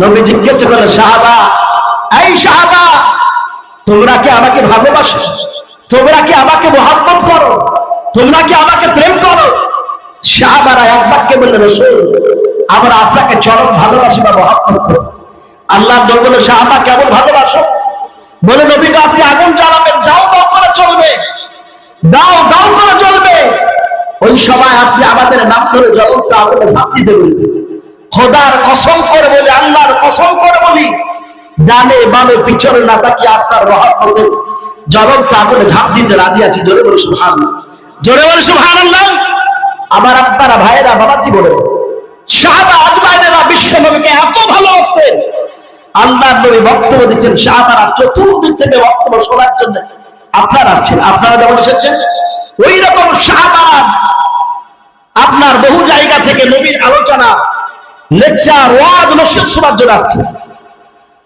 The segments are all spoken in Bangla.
নবী জিজ্ঞেস করলেন এই তোমরা কি আমাকে ভালোবাসো? তোমরা কি আমাকে মোহাম্মত করো? তোমরা কি আমাকে প্রেম করো? এক বাক্যে বললেন, রসুল, আমরা আপনাকে চরম ভালোবাসি বা আল্লাহ কেমন ভালোবাসো? বলে আপনি আগুন জ্বালাবেন, দাও দাও করে চলবে। দাও দাও করে চলবে। ওই সময় আপনি আমাদের নাম ধরে জ্বলন্ত আগুনে দিতে বলবেন খোদার কসম করে বলি আল্লাহর কসম করে বলি ডানে বামে পিছনে না তাকিয়ে আপনার রহমতে জ্বলন্ত আগুনে ঝাঁপ দিতে রাজি আছি। জোরে বলে সুহান জোরে বলে সুহান আমার আপনারা ভাইয়েরা বাবাজি বলে সাহাবা আজমাইনেরা বিশ্ব নবীকে এত ভালোবাসতেন। আল্লাহ নবী বক্তব্য দিচ্ছেন সাহাবারা চতুর্দিক থেকে বক্তব্য শোনার জন্য। আপনারা আসছেন আপনারা যেমন এসেছেন ওই রকম সাহাবারা আপনার বহু জায়গা থেকে নবীর আলোচনা লেকচার ওয়াজ শোনার জন্য আসছে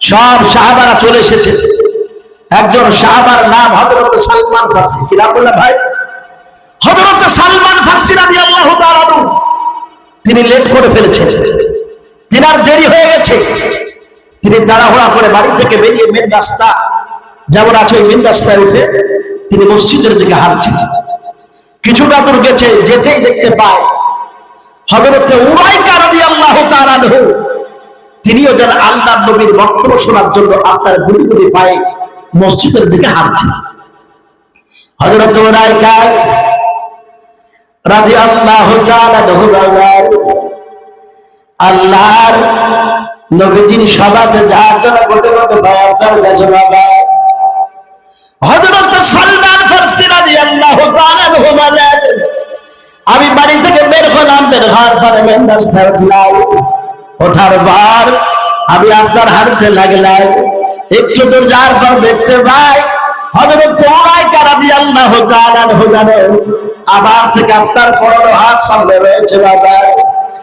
সব সাহাবারা চলে এসেছে। একজন সাহাবার নাম হযরত সালমান ফারসি। কি নাম বললেন ভাই? হযরত সালমান ফারসি তাআলা আনহু। তিনি লেট করে ফেলেছেন। তিনার দেরি হয়ে গেছে। তিনি তাড়াহুড়া করে বাড়ি থেকে বেরিয়ে মেন রাস্তা, যেমন আছে ওই মেন রাস্তায় উঠে তিনি মসজিদের দিকে হাঁটছেন। কিছুটা দূর গেছে, যেতেই দেখতে পায় হজরতে উরাইকা রাদিয়াল্লাহু তাআলা তিনিও যেন আল্লাহ নবীর বক্তব্য শোনার জন্য আপনার গুলি গুলি পায়ে মসজিদের দিকে হাঁটছেন হজরত তাআলা আনহু আল্লাহর নবীজির সভাতে যাওয়ার জন্য গোটে হযরত সালমান ফারসি আনহু বলেন আমি বাড়ি থেকে বের হলাম, বের হওয়ার পরে ওঠার পর আমি আপনার হাঁটতে লাগলাম। একটু দূর যাওয়ার পর দেখতে পাই হযরত উমাইকা আল্লাহ তাআলা জানেন আবার থেকে আপনার পনেরো হাত সামনে রয়েছে, বাবা।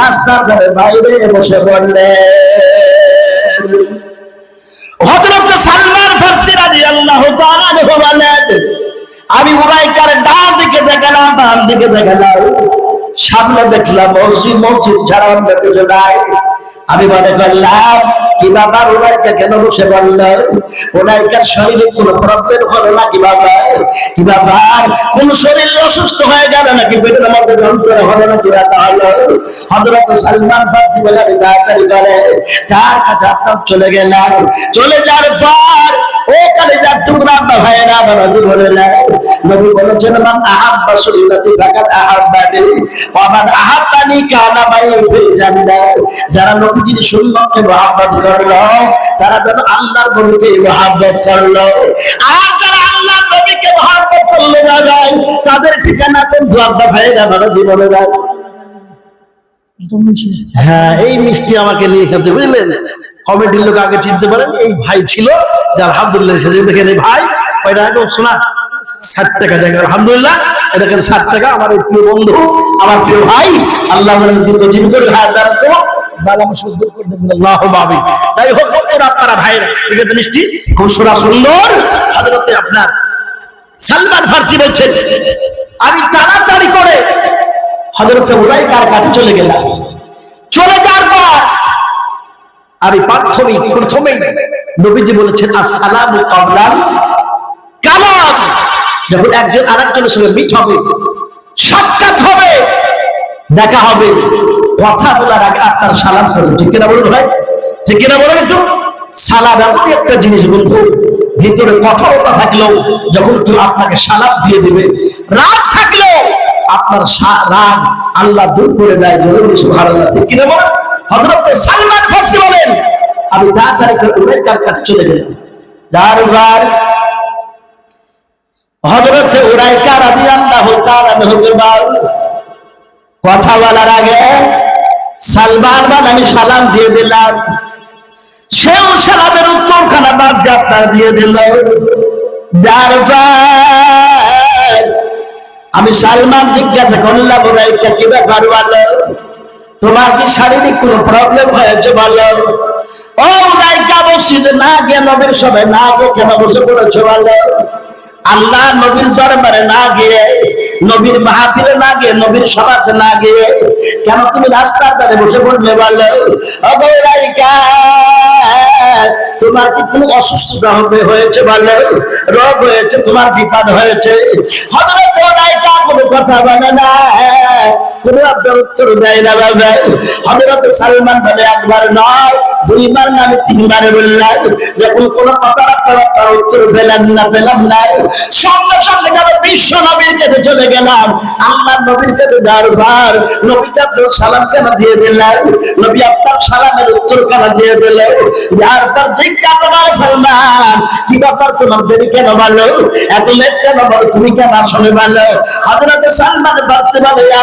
রাস্তার ধারে বাইরে বসে পড়লে হযরত সালমান ফারসি রাদিয়াল্লাহু তাআলা আনহু বলেন, আমি উরাইকার ডান দিকে দেখালাম, বাম দিকে দেখালাম। সামনে দেখলাম মসজিদ মসজিদ ছাড়া অন্য কিছু নাই। আমি মনে করলাম কি বাবা উনাইকা কেন বসে বললেন? উনাইকার শরীরে কোনো প্রবলেম হলো না কি বাবা কি বাবা কোন শরীর অসুস্থ হয়ে গেল নাকি? পেটের মধ্যে যন্ত্রণা হলো না কি বাবা হলো? হজরত সালমান ফার্সি বলে, আমি তাড়াতাড়ি করে, তার কাছে আপনার চলে গেলাম। চলে যাওয়ার পর ওখানে টুকরা বা ভাইয়েরা বা নবী বললেন নবী বলেছেন মান আহাব্বা সুন্নতি ফাকাদ আহাব্বানি ওয়া মান আহাব্বানি কানা মাই ফিল জান্নাত যারা নবীজির সুন্নতকে মহব্বত করল তারা যেন আল্লাহর নবীকে মহব্বত করল। আর যারা আল্লাহর নবীকে মহব্বত করল না যায় তাদের ঠিকানা কোন ভাইয়েরা নবী হ্যাঁ এই মিষ্টি আমাকে নিয়ে খেতে বুঝলেন কমিটির লোক আগে চিনতে পারেন, এই ভাই ছিল যে আলহামদুলিল্লাহ সেদিন দেখেন এই ভাই। ওইটা আগে শোনা, ষাট টাকা দেখেন আলহামদুলিল্লাহ দেখেন ষাট টাকা, আমার প্রিয় বন্ধু, আমার প্রিয় ভাই, আল্লাহ তাই হোক আপনারা আছে মিষ্টি খুব সোনা সুন্দর। হাজরতে আপনার সালমান ফার্সি বলছেন, আমি তাড়াতাড়ি কার কাছে চলে গেলাম। চলে যাওয়ার পর আমি প্রাথমিক প্রথমেই নবীজি বলেছেন, আসসালামু কাবলাল কালাম। যখন একজন আরেকজনের সঙ্গে মিট হবে, সাক্ষাৎ হবে, দেখা হবে, কথা বলার আগে আপনার সালাম করুন ঠিক কিনা বলুন ভাই? ঠিক কিনা বলুন একটু? সালাম এমন একটা জিনিস বন্ধু, ভিতরে কঠোরতা থাকলেও যখন কেউ আপনাকে সালাম দিয়ে দিবে, রাগ থাকলেও আপনার রাগ আল্লাহ দূর করে দেয়। জরুরি সুবহানাল্লাহ। ঠিক কিনা বলেন? হযরত সালমান ফারসি বলেন, আমি তাড়াতাড়ি করে কাছে চলে গেলাম? দারবার হযরত উরাইকা রাদিয়াল্লাহু তাআলা কথা বলার আগে সালমান আমি সালাম দিয়ে দিলাম। সেও সালামের উত্তরখানা বাদ যাত্রা দিয়ে দিল। দরবার আমি সালমান জিজ্ঞাসা করলাম এটা কি ব্যাপার বলো? তোমার কি শারীরিক কোনো প্রবলেম হয়েছে বলো? ও বসছি যে না গিয়ে নবীর সবাই না গো কেন বসে পড়েছো বলো? আল্লাহ নবীর দরবারে না গিয়ে, নবীর মাহফিলে না গিয়ে, নবীর সভাতে না গিয়ে কেন তুমি রাস্তার ধারে বসে পড়লে বলো? তোমার কি কোনো অসুস্থতা হবে হয়েছে বলো? রোগ হয়েছে, তোমার বিপদ হয়েছে? কোনো কথা বলে না। কোনো আপনার উত্তর দেয় না বাবা। হযরত সালমান বলে, একবার নয়, দুইবার না, আমি তিনবারে বললাম। যখন কোন কথা আপনারা তার উত্তর পেলাম না পেলাম না, সঙ্গে সঙ্গে যেন বিশ্ব নবীর কাছে চলে গেলাম। আল্লাহ নবীর কাছে দরবার নবীকে আপনার সালাম কেন দিয়ে দিলেন? নবী আপনার সালামের উত্তর কেন দিয়ে দিলেন? যার পর জিজ্ঞাসা করে সালমান, কি ব্যাপার তোমার কেন এত লেট কেন বলো তুমি কেন আসলে বলো হযরত সালমান ইয়া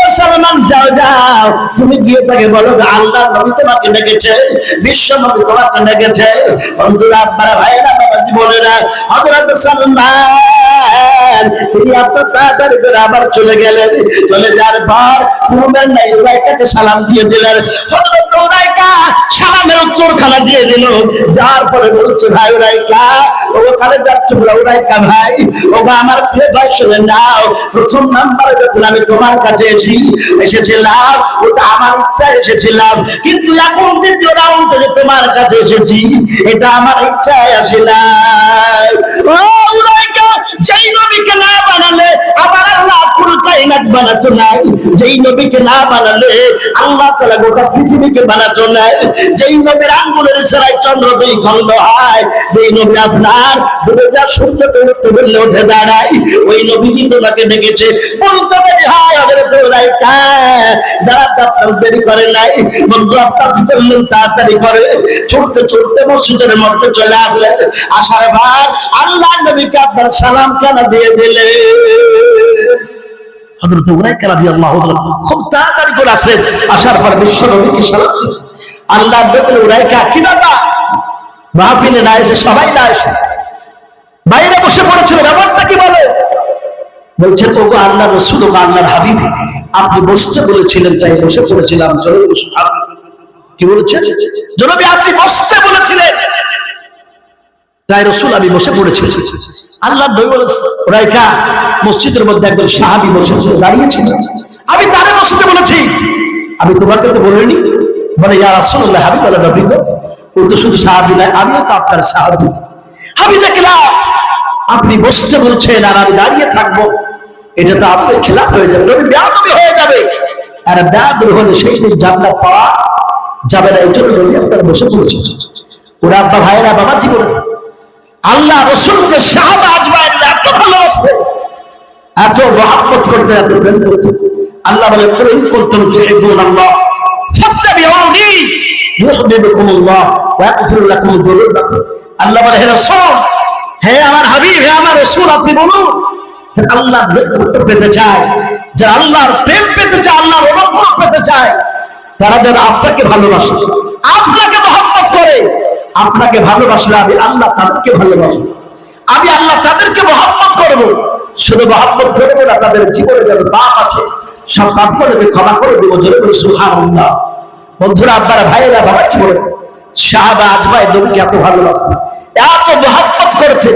সালমান যাও যাও। তুমি গিয়ে তাকে বলো যে আল্লাহর নবী তোমাকে ডেকেছে, বিশ্ব নবী তোমাকে ডেকেছে। বন্ধুরা, আপনারা বাবাজি সালমান, তিনি আপনার তাড়াতাড়ি করে আবার চলে গেলেন। চলে যাওয়ার পর সালাম দিয়ে দিলেন। সালামের উত্তর খানা দিয়ে দিল। যার পরে বলছে, ভাই উরাইকা ওখানে যাচ্ছে বলে উরাইকা ভাই ওগো আমার প্রিয় ভাই, শুনে নাও। প্রথম নাম্বারে যখন আমি তোমার কাছে এসি এসেছিলাম, ওটা আমার ইচ্ছা এসেছিলাম, কিন্তু এখন দ্বিতীয় রাউন্ডে তোমার কাছে এসেছি, এটা আমার ইচ্ছায় আসিলাম। যেই নবীকে না কায়নাত বানাতো নাই, যেই নবীকে না বানালে আল্লাহ তাআলা গোটা পৃথিবীকে বানাতো নাই। যেই নবীর আঙ্গুলের ইশারায় চন্দ্র দুই খণ্ড হয়, যেই নবী আপনার যা সূর্যকে উঠতে বললে উঠে দাঁড়ায়, ওই নবীজি তোমাকে ডেকেছে? বলতে দেরি হয় তো রাইকা দাঁড়াতে আপনার দেরি করে নাই, বন্ধু, আপনার করলেন তাড়াতাড়ি করে। ছুটতে ছুটতে মসজিদের মধ্যে চলে আসলেন। আসার বার আল্লাহ নবীকে আপনার সালাম কেন দিয়ে দিলে? রাদিয়াল্লাহু তাআলা খুব তাড়াতাড়ি করে আসলেন। আসার পর বিশ্ব নবীকে সালাম নবী কি ব্যাপার? মাহফিলে না এসে সবাই না এসে? বাইরে বসে পড়েছিল, ব্যাপারটা কি বলে? বলছে তো আল্লাহ বা আল্লাহর হাবিব, আপনি বসতে বলেছিলেন, তাই বসে পড়েছিলাম। জনবী কি বলেছেন? জনবী, আপনি বসতে বলেছিলেন। তাই রসুল আমি বসে পড়েছি। আল্লাহ রাইকা মসজিদের মধ্যে একজন সাহাবি বসে দাঁড়িয়েছিল। আমি তারে বসতে বলেছি। আমি তোমাকে তো বলিনি। বলে, ইয়া রাসূলুল্লাহ, হাবিব আল্লাহ নবী ও তো শুধু সাহাবি নয়, আমিও তো আপনার সাহাবি। আমি দেখলাম, আপনি বসতে বলছেন আর আমি দাঁড়িয়ে থাকব। এটা তো আপনার খেলাফ হয়ে যাবে, নবী বেয়াদবি হয়ে যাবে। আর বেয়াদবি হলে সেই দিন জান্নাত পাওয়া যাবে না, এই জন্য নবী আপনার বসে পড়েছে ওরা আব্বা ভাইয়েরা, বাবা জীবনে আল্লাহ রসুলকে সাহাবা আজমাইন এত ভালোবাসতেন এত মহাব্বত করতে এত প্রেম করতে। আল্লাহ বলে আল্লাহ ইউহিব্বুকুমুল্লাহ ওয়া ইয়াগফির লাকুম যুনুবাকুম আল্লাহ বলে, হে আমার আমার রাসূল যে আল্লাহর যে প্রেম পেতে চায়, আল্লাহর অনুগ্রহ পেতে চায়, তারা যেন আপনাকে ভালোবাসে, আপনাকে মহব্বত করে আপনাকে ভালোবাসলে আমি আল্লাহ তাদেরকে ভালোবাসবো। আমি আল্লাহ তাদেরকে মহাম্মত করব। শুধু মহাম্মত করব না, তাদের জীবনে যাদের বাপ আছে সব বাপ করে ক্ষমা করে দেবো জোরে বলে সুহানুল্লাহ বন্ধুরা, আপনারা ভাইয়েরা বাবা জীবনে শাহবা আজমাই নবীকে এত ভালোবাসতেন, এত মহাম্মত করেছে